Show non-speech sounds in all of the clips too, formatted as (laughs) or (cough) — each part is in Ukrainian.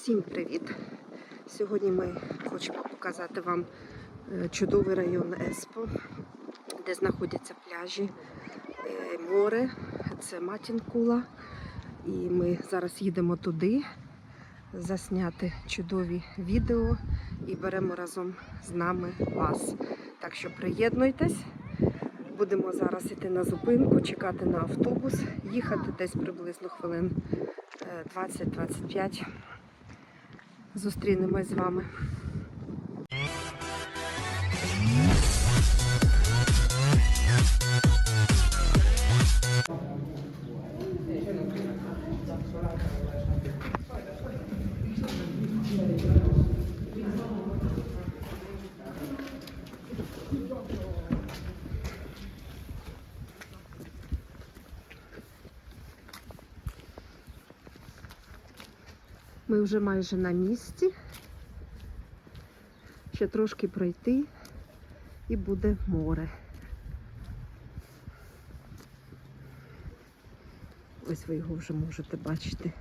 Всім привіт! Сьогодні ми хочемо показати вам е, чудовий район Еспо, де знаходяться пляжі, е, море, це Матінкула. І ми зараз їдемо туди засняти чудові відео і беремо разом з нами вас. Так що приєднуйтесь. Будемо зараз йти на зупинку, чекати на автобус, їхати десь приблизно хвилин е, 20-25. Зустрінемось з вами. Вже майже на місці. Ще трошки пройти і буде море. Ось ви його вже можете бачити.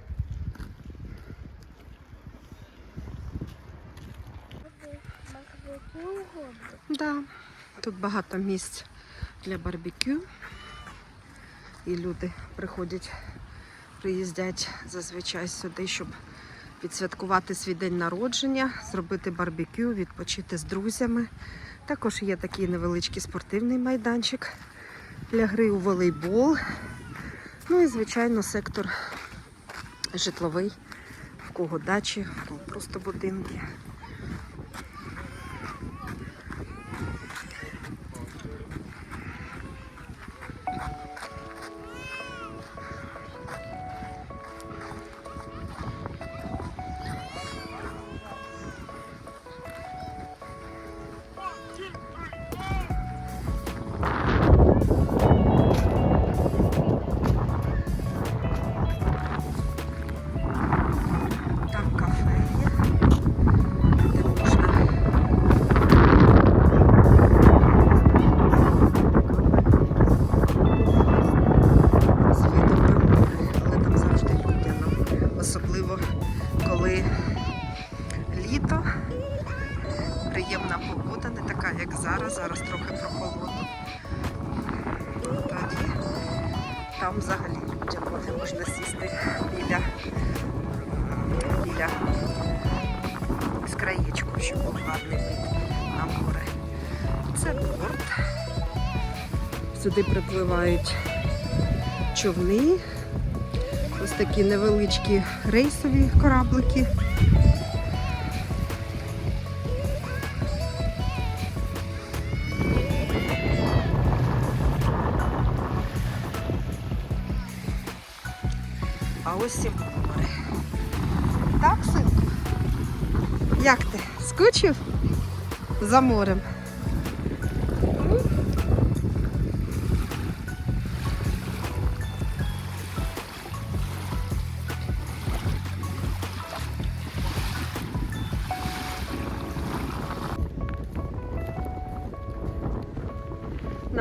Да, тут багато місць для барбекю. І люди приходять, приїздять зазвичай сюди, щоб відсвяткувати свій день народження, зробити барбекю, відпочити з друзями. Також є такий невеличкий спортивний майданчик для гри у волейбол. Ну і, звичайно, сектор житловий, в кого дачі, в кого просто будинки. Сюди припливають човни. Ось такі невеличкі рейсові кораблики. А ось і море. Так, синку? Як ти? Скучив? За морем.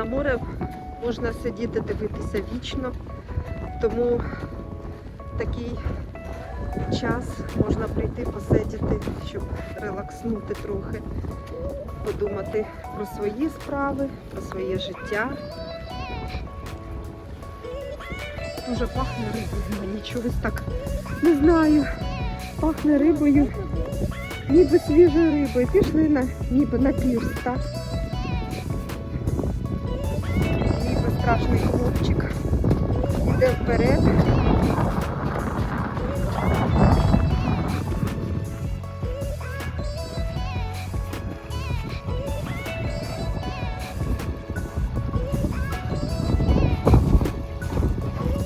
Море можна сидіти, дивитися вічно, тому такий час можна прийти посидіти, щоб релакснути трохи, подумати про свої справи, про своє життя. Дуже пахне рибою, мені чогось так не знаю. Пахне рибою, ніби свіжою рибою. Пішли на ніби на пірс, так? Страшний хлопчик. Іде вперед.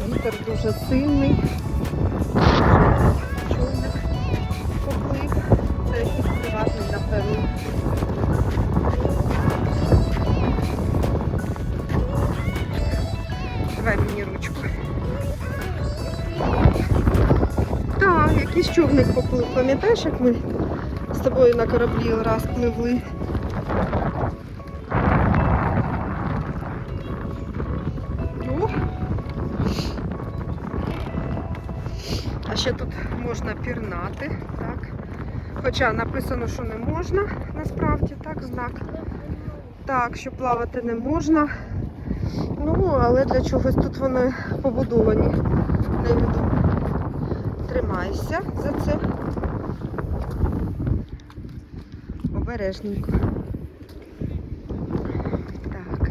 Вітер дуже сильний. Якийсь човник поплив. Пам'ятаєш, як ми з тобою на кораблі раз пливли? О, А ще тут можна пірнати, так. Хоча написано, що не можна, насправді, так, знак. Так, що плавати не можна. Ну, але для чогось тут вони побудовані. Невідомо. Тримайся за це. Обережненько. Так.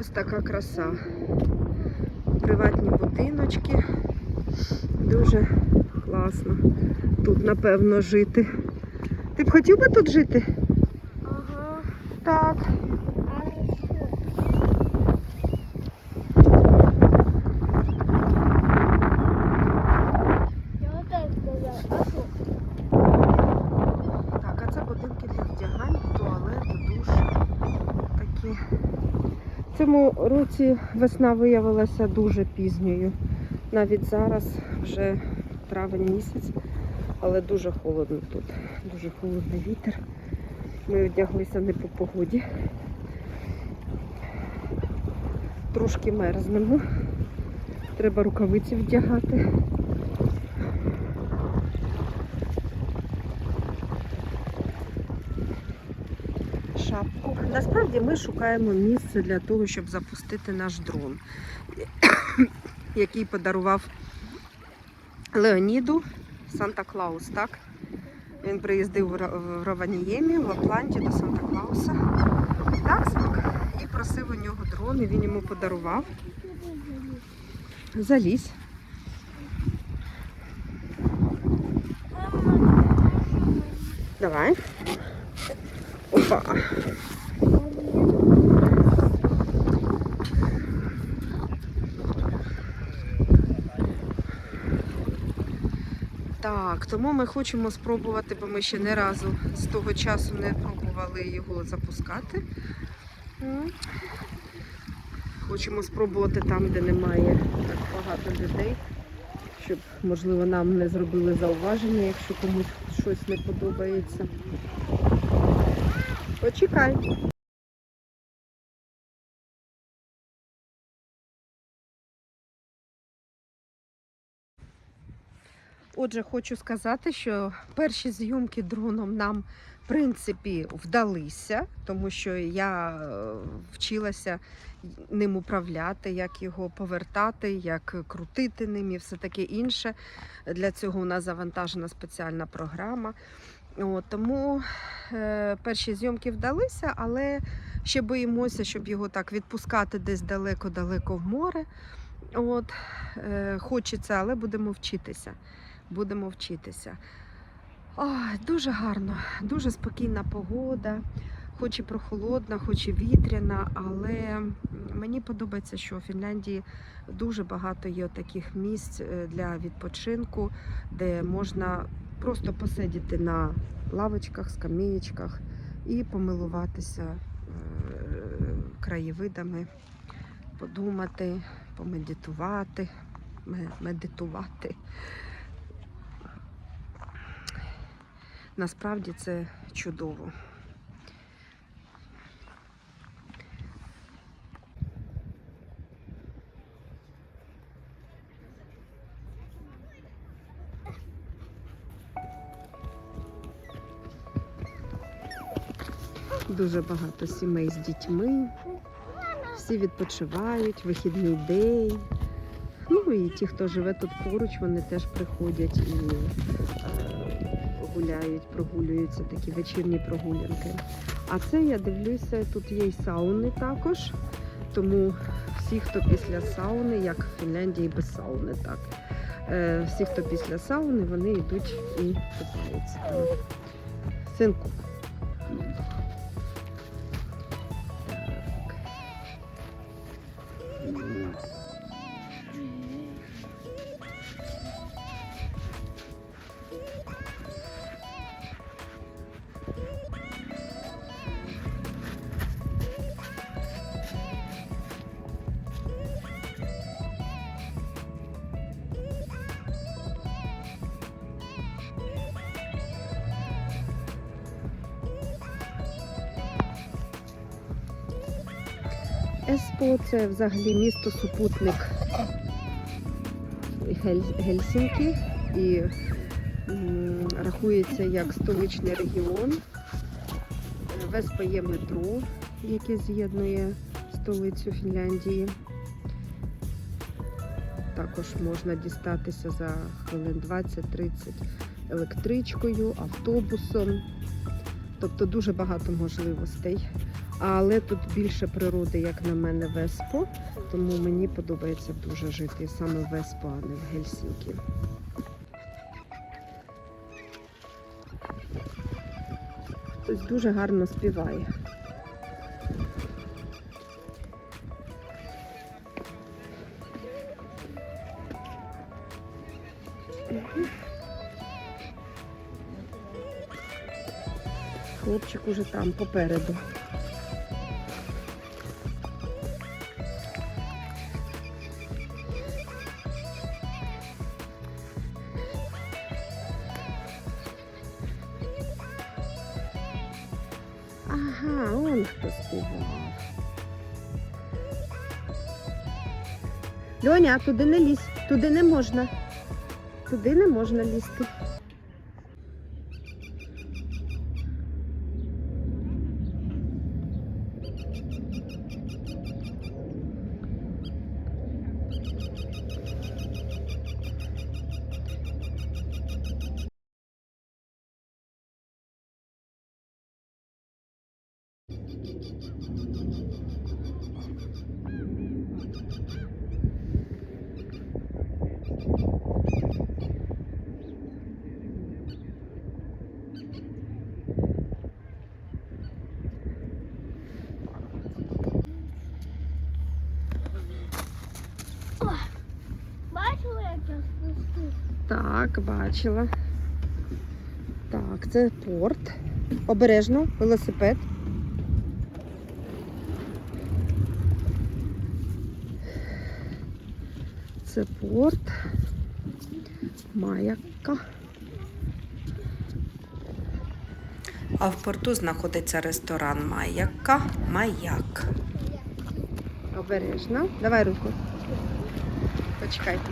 Ось така краса. Приватні будиночки. Дуже класно. Тут, напевно, жити. Ти б хотів би тут жити? Ага. Так. А що? Я отак сказав. А що? Так, а це будинки для вдягань, туалет, душ. Такі. В цьому році весна виявилася дуже пізньою. Навіть зараз вже травень місяць, але дуже холодно тут. Дуже холодний вітер. Ми вдяглися не по погоді. Трошки мерзнемо. Треба рукавиці вдягати. Насправді ми шукаємо місце для того, щоб запустити наш дрон, (coughs) який подарував Леоніду Санта-Клаус, так? Він приїздив в Ра- в Атланті до Санта-Клауса. Так? І просив у нього дрон, і він йому подарував. Залізь. Давай. Опа. Так, тому ми хочемо спробувати, бо ми ще не разу з того часу не пробували його запускати. Хочемо спробувати там, де немає так багато людей, щоб, можливо, нам не зробили зауваження, якщо комусь щось не подобається. Почекай. Отже, хочу сказати, що перші зйомки дроном нам, в принципі, вдалися, тому що я е, вчилася ним управляти, як його повертати, як крутити ним і все таке інше. Для цього у нас завантажена спеціальна програма. От, тому е, перші зйомки вдалися, але ще боїмося, щоб його так відпускати десь далеко-далеко в море. От, е, хочеться, але будемо вчитися. Будемо вчитися. Ой, дуже гарно, дуже спокійна погода, хоч і прохолодна, хоч і вітряна, але мені подобається, що у Фінляндії дуже багато є таких місць е, для відпочинку, де можна просто посидіти на лавочках, скам'ячках і помилуватися е, краєвидами, подумати, помедитувати, медитувати. Насправді це чудово. Дуже багато сімей з дітьми. Всі відпочивають, вихідний день. Ну і ті, хто живе тут поруч, вони теж приходять і гуляють, прогулюються такі вечірні прогулянки. А це я дивлюся, тут є й сауни також. Тому всі, хто після сауни, як в Фінляндії без сауни, так. Е, всі, хто після сауни, вони йдуть і купаються. Синку. Еспо це взагалі місто супутник Гель- Гельсінкі і рахується як столичний регіон. Веспа є метро, яке з'єднує столицю Фінляндії. Також можна дістатися за хвилин 20-30 електричкою, автобусом. Тобто дуже багато можливостей. Але тут більше природи, як на мене, в Еспо. Тому мені подобається дуже жити саме в Еспо, а не в Гельсінкі. Хтось дуже гарно співає. Хлопчик уже там попереду. Ага, он хто співав. Льоня, туди не лізь, туди не можна. Туди не можна лізти. Так, бачила. Так, це порт. Обережно, велосипед. Це порт. Маякка. А в порту знаходиться ресторан Маякка. Маяк. Обережно. Давай руку. Почекайте.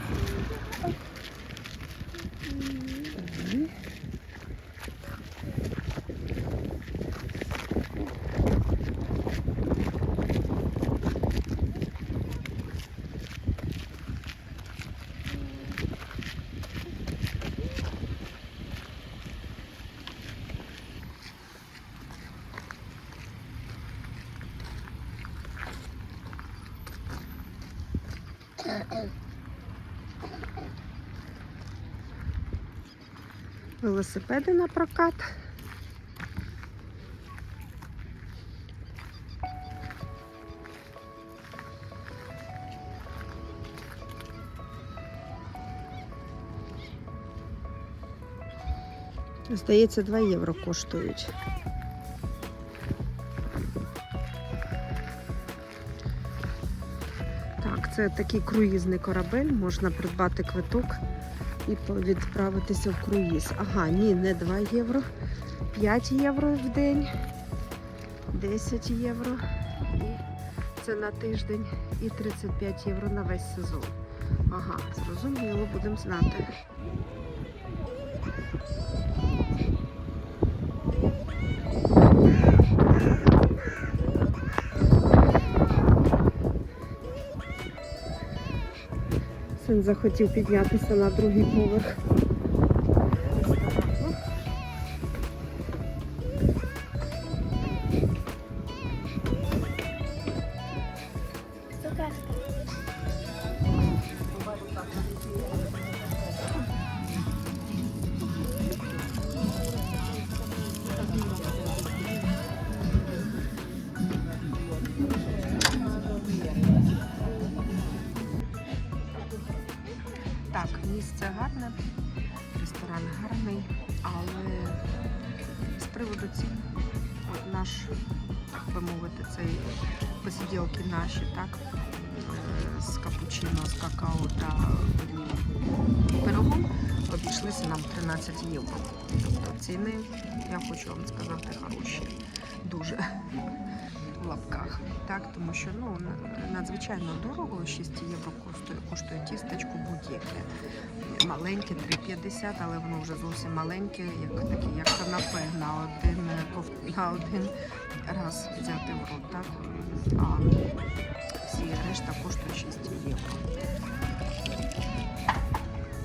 Давай. Велосипеди на прокат. Здається, 2 євро коштують. Це такий круїзний корабель, можна придбати квиток і відправитися в круїз. Ага, ні, не 2 євро, 5 євро в день, 10 євро. І це на тиждень і 35 євро на весь сезон. Ага, зрозуміло, будемо знати. Син захотів піднятися на другий поверх. Але з приводу цін, наш, так би мовити, цей посиділки наші, так, е, з капучино, з какао та пирогом обійшлися нам 13 євро. Тобто ціни, я хочу вам сказати, хороші. Дуже. В лапках. Так, тому що ну надзвичайно дорого, 6 євро коштує, коштує тістечко будь-яке. Маленьке 3,50, але воно вже зовсім маленьке, як таке, як канапе на один на один раз взяти в рот. Так? А всі решта коштує 6 євро.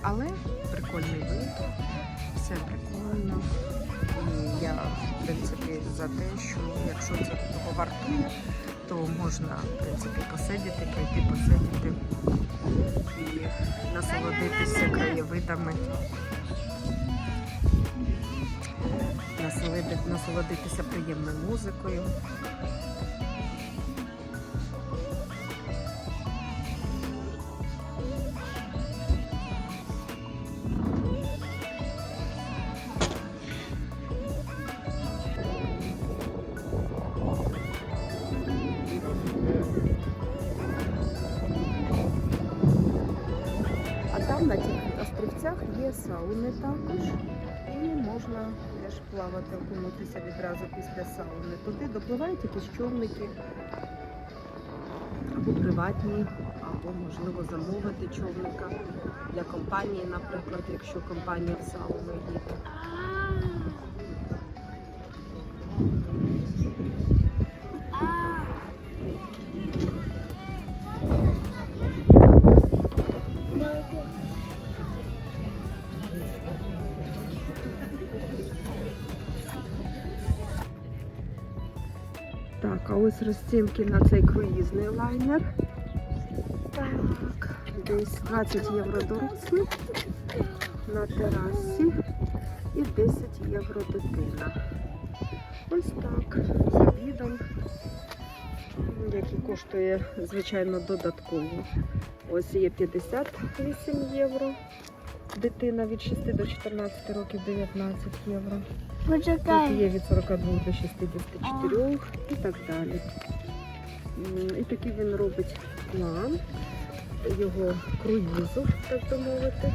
Але прикольний вид, все прикольно. І я, в принципі, за те, що якщо це того вартує, то можна, в принципі, посидіти, прийти посидіти і насолодитися краєвидами. Насолодитися приємною музикою. Сауни також. І можна теж плавати, окунутися відразу після сауни. Туди допливають якісь човники або приватні, або можливо замовити човника для компанії, наприклад, якщо компанія в сауну їде. Розцінки на цей круїзний лайнер. Так, десь 20 євро дорослі на терасі і 10 євро дитина. Ось так, з обідом, який коштує, звичайно, додатково. Ось є 58 євро. Дитина від 6 до 14 років 19 євро. Тут є від 42 до 64 і так далі. І такий він робить план його круїзу, так би мовити.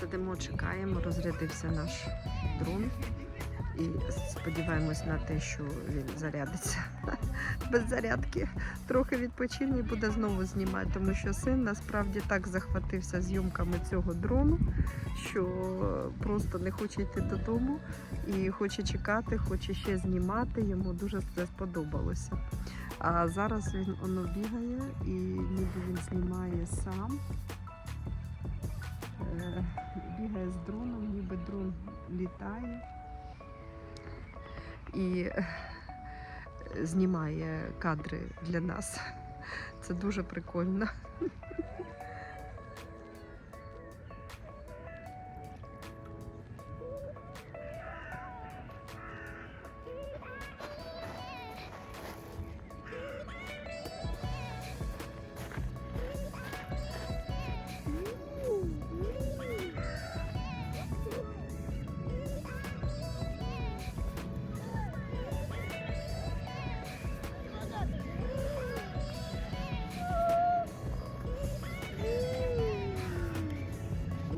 Сидимо, чекаємо, розрядився наш дрон. І сподіваємось на те, що він зарядиться (laughs) без зарядки. Трохи відпочине і буде знову знімати, тому що син насправді так захватився зйомками цього дрону, що просто не хоче йти додому і хоче чекати, хоче ще знімати. Йому дуже це сподобалося. А зараз він воно бігає і ніби він знімає сам. Е, Бігає з дроном, ніби дрон літає і е, знімає кадри для нас. Це дуже прикольно.